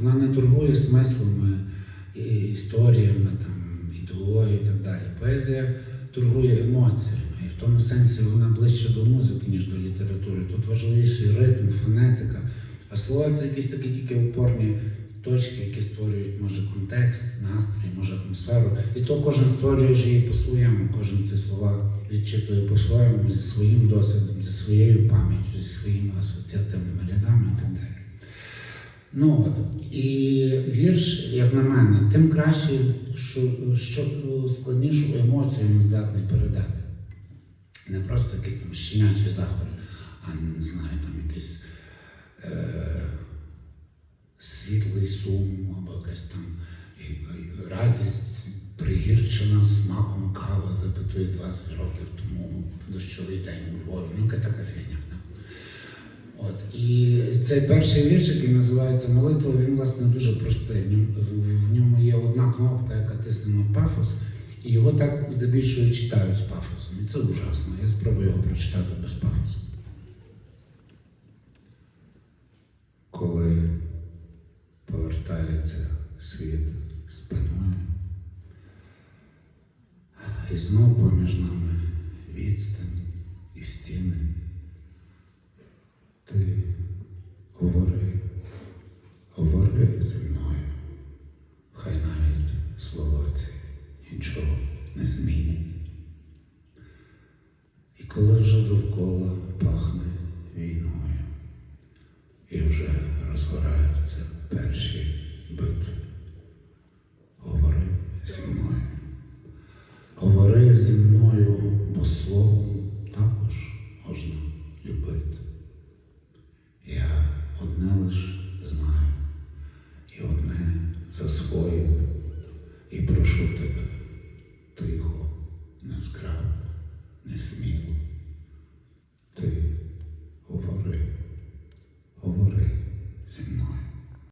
вона не торгує смислами, історіями, там, ідеологією і так далі. Поезія торгує емоціями. І в тому сенсі вона ближче до музики, ніж до літератури. Тут важливіший ритм, фонетика. А слова це якісь такі тільки опорні точки, які створюють, може, контекст, настрій, може, атмосферу. І то кожен створює ж її по-своєму, кожен ці слова відчитує по-своєму, зі своїм досвідом, зі своєю пам'яттю, зі своїми асоціативними рядами і так далі. Ну от, і вірш, як на мене, тим краще, що, що складнішу емоцію він здатний передати. Не просто якийсь там щенячий захват, а не знаю, там якийсь е, світлий сум або якась там радість пригірчена смаком кави, випитої 20 років тому в дощовий день у Львові. Ну, якась така фігня. От, і цей перший вірш, який називається Молитва, він власне дуже простий. В ньому, є одна кнопка, яка тисне на пафос, і його так здебільшого читають з пафосом. І це ужасно. Я спробую його прочитати без пафосу. Коли повертається світ спиною, і знов поміж нами відстань говори, говори зі мною, хай навіть слова ці нічого не змінять. І коли вже довкола пахне війною, одне засвоїв, і прошу тебе тихо, незграбно, несміло,